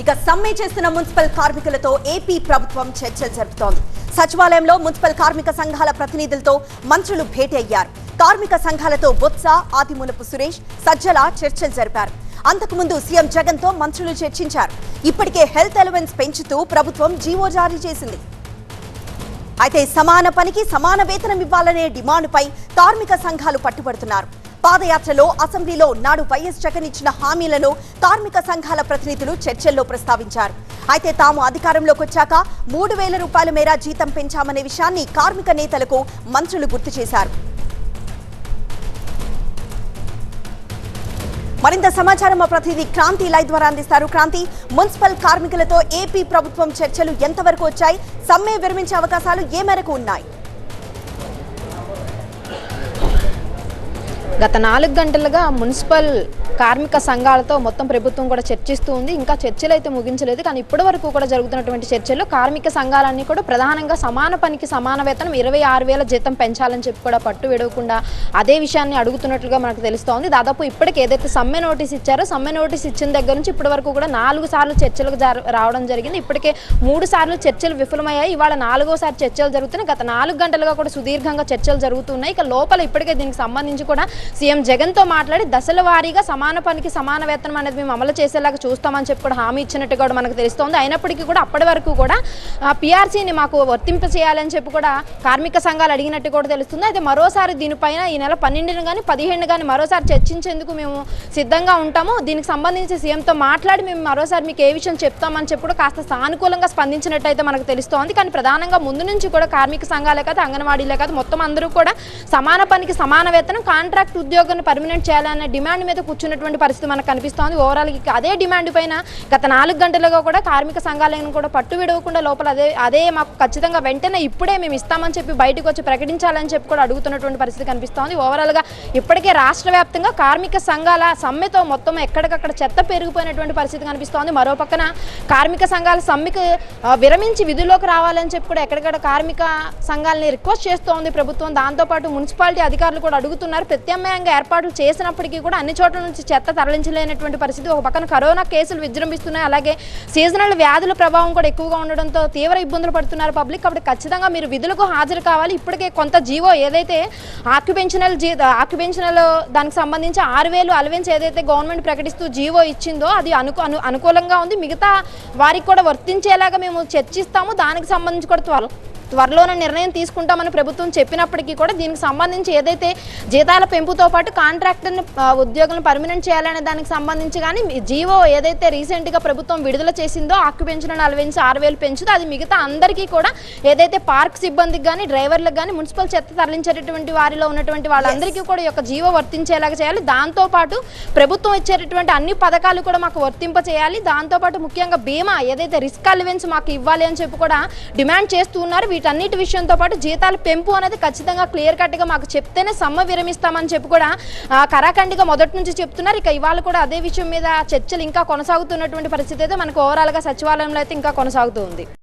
ఇక సమ్మె చేస్తున్న మున్సిపల్ కార్మికులతో ఏపీ ప్రభుత్వం చర్చలు జరుపుతోంది. సచివాలయంలో మున్సిపల్ కార్మిక సంఘాల ప్రతినిధులతో మంత్రులు భేటీ అయ్యారు. కార్మిక సంఘాలతో బొత్స ఆదిమూలపు సురేష్ సజ్జల చర్చలు జరిపారు. అంతకుముందు సీఎం జగన్తో మంత్రులు చర్చించారు. ఇప్పటికే హెల్త్ అలవెన్స్ పెంచుతూ ప్రభుత్వం జీవో జారీ చేసింది. అయితే సమాన పనికి సమాన వేతనం ఇవ్వాలనే డిమాండ్పై కార్మిక సంఘాలు పట్టుబడుతున్నారు. పాదయాత్రలో అసెంబ్లీలో నాడు వైఎస్ జగన్ ఇచ్చిన హామీలను కార్మిక సంఘాల ప్రతినిధులు చర్చల్లో ప్రస్తావించారు. అయితే తాము అధికారంలోకి వచ్చాక మూడు వేల రూపాయల మేర జీతం పెంచామనే విషయాన్ని కార్మిక నేతలకు మంత్రులు గుర్తు చేశారు. మరింత సమాచారం మా ప్రతినిధి క్రాంతి లైవ్ ద్వారా అందిస్తారు. క్రాంతి మున్సిపల్ కార్మికులతో ఏపీ ప్రభుత్వం చర్చలు ఎంతవరకు వచ్చాయి? సమ్మె విరమించే అవకాశాలు ఏ మేరకు ఉన్నాయి? గత నాలుగు గంటలుగా మున్సిపల్ కార్మిక సంఘాలతో మొత్తం ప్రభుత్వం కూడా చర్చిస్తూ ఉంది. ఇంకా చర్చలు అయితే ముగించలేదు. కానీ ఇప్పటి వరకు కూడా జరుగుతున్నటువంటి చర్చల్లో కార్మిక సంఘాలన్నీ కూడా ప్రధానంగా సమాన పనికి సమాన వేతనం ఇరవై ఆరు వేల జీతం పెంచాలని చెప్పి కూడా పట్టు విడవకుండా అదే విషయాన్ని అడుగుతున్నట్లుగా మనకు తెలుస్తోంది. దాదాపు ఇప్పటికి ఏదైతే సమ్మె నోటీస్ ఇచ్చారో సమ్మె నోటీస్ ఇచ్చిన దగ్గర నుంచి ఇప్పటి వరకు కూడా నాలుగు సార్లు చర్చలకు రావడం జరిగింది. ఇప్పటికే మూడు సార్లు చర్చలు విఫలమయ్యాయి. ఇవాళ నాలుగోసారి చర్చలు జరుగుతున్నాయి. గత నాలుగు గంటలుగా కూడా సుదీర్ఘంగా చర్చలు జరుగుతున్నాయి. ఇక లోపల ఇప్పటికే దీనికి సంబంధించి కూడా సీఎం జగన్తో మాట్లాడి దశల వారీగా సమాన పనికి సమాన వేతనం అనేది మేము అమలు చేసేలాగా చూస్తామని చెప్పి కూడా హామీ ఇచ్చినట్టు కూడా మనకు తెలుస్తోంది. అయినప్పటికీ కూడా అప్పటి వరకు కూడా పీఆర్సీని మాకు వర్తింప చేయాలని చెప్పి కూడా కార్మిక సంఘాలు అడిగినట్టు కూడా తెలుస్తుంది. అయితే మరోసారి దీనిపైన ఈ నెల పన్నెండున కానీ పదిహేను కానీ మరోసారి చర్చించేందుకు మేము సిద్ధంగా ఉంటాము. దీనికి సంబంధించి సీఎంతో మాట్లాడి మేము మరోసారి మీకు ఏ విషయం చెప్తామని చెప్పి కూడా కాస్త సానుకూలంగా స్పందించినట్టయితే మనకు తెలుస్తోంది. కానీ ప్రధానంగా ముందు నుంచి కూడా కార్మిక సంఘాలే కాదు అంగన్వాడీలే కాదు మొత్తం అందరూ కూడా సమాన పనికి సమాన వేతనం కాంట్రాక్ట్ ఉద్యోగాన్ని పర్మనెంట్ చేయాలనే డిమాండ్ మీద కూర్చున్నటువంటి పరిస్థితి మనకు కనిపిస్తోంది. ఓవరాల్ అదే డిమాండ్ పైన గత నాలుగు గంటలుగా కూడా కార్మిక సంఘాలను కూడా పట్టు విడవకుండా లోపల అదే అదే మాకు ఖచ్చితంగా వెంటనే ఇప్పుడే మేము ఇస్తామని చెప్పి బయటకు వచ్చి ప్రకటించాలని చెప్పి కూడా అడుగుతున్నటువంటి పరిస్థితి కనిపిస్తోంది. ఓవరాల్గా ఇప్పటికే రాష్ట్ర వ్యాప్తంగా కార్మిక సంఘాల సమ్మెతో మొత్తం ఎక్కడికక్కడ చెత్త పెరిగిపోయినటువంటి పరిస్థితి కనిపిస్తోంది. మరో పక్కన కార్మిక సంఘాల సమ్మెకు విరమించి విధుల్లోకి రావాలని చెప్పి కూడా ఎక్కడికక్కడ కార్మిక సంఘాలని రిక్వెస్ట్ చేస్తోంది ప్రభుత్వం. దాంతోపాటు మున్సిపాలిటీ అధికారులు కూడా అడుగుతున్నారు. ప్రత్యామ్నాయ ప్రత్యామ్నాయంగా ఏర్పాట్లు చేసినప్పటికీ కూడా అన్ని చోట్ల నుంచి చెత్త తరలించలేనటువంటి పరిస్థితి. ఒక పక్కన కరోనా కేసులు విజృంభిస్తున్నాయి. అలాగే సీజనల్ వ్యాధుల ప్రభావం కూడా ఎక్కువగా ఉండడంతో తీవ్ర ఇబ్బందులు పడుతున్నారు పబ్లిక్. కాబట్టి ఖచ్చితంగా మీరు విధులకు హాజరు కావాలి. ఇప్పటికే కొంత జీవో ఏదైతే ఆక్యుపెన్షనల్ జీ ఆక్యుపెన్షనల్ దానికి సంబంధించి ఆరు వేలు అలవెన్స్ ఏదైతే గవర్నమెంట్ ప్రకటిస్తూ జీవో ఇచ్చిందో అది అనుకు అను అనుకూలంగా ఉంది. మిగతా వారికి కూడా వర్తించేలాగా మేము చర్చిస్తాము. దానికి సంబంధించి కూడా త్వర త్వరలోనే నిర్ణయం తీసుకుంటామని ప్రభుత్వం చెప్పినప్పటికీ కూడా దీనికి సంబంధించి ఏదైతే జీతాల పెంపుతో పాటు కాంట్రాక్టర్ని ఉద్యోగులను పర్మనెంట్ చేయాలనే దానికి సంబంధించి కానీ జీవో ఏదైతే రీసెంట్గా ప్రభుత్వం విడుదల చేసిందో ఆక్యుపెన్షన్ అలవెన్స్ ఆరు వేలు పెంచుతో అది మిగతా అందరికీ కూడా ఏదైతే పార్క్ సిబ్బందికి కానీ డ్రైవర్లకు కానీ మున్సిపల్ చెత్త తరలించేటటువంటి వారిలో ఉన్నటువంటి వాళ్ళందరికీ కూడా ఈ యొక్క జీవో వర్తించేలాగా చేయాలి. దాంతోపాటు ప్రభుత్వం ఇచ్చేటటువంటి అన్ని పథకాలు కూడా మాకు వర్తింప చేయాలి. దాంతోపాటు ముఖ్యంగా బీమా ఏదైతే రిస్క్ అలవెన్స్ మాకు ఇవ్వాలి అని చెప్పి కూడా డిమాండ్ చేస్తూ ఉన్నారు. వీటన్నిటి విషయంతో పాటు జీతాల పెంపు అనేది ఖచ్చితంగా క్లియర్ కట్గా మాకు చెప్తేనే సమ్మ విరమిస్తామని చెప్పి కూడా కరాఖండిగా మొదటి నుంచి చెప్తున్నారు. ఇక ఇవాళ కూడా అదే విషయం మీద చర్చలు ఇంకా కొనసాగుతున్నటువంటి పరిస్థితి అయితే మనకు ఓవరాల్గా సచివాలయంలో అయితే ఇంకా కొనసాగుతూ ఉంది.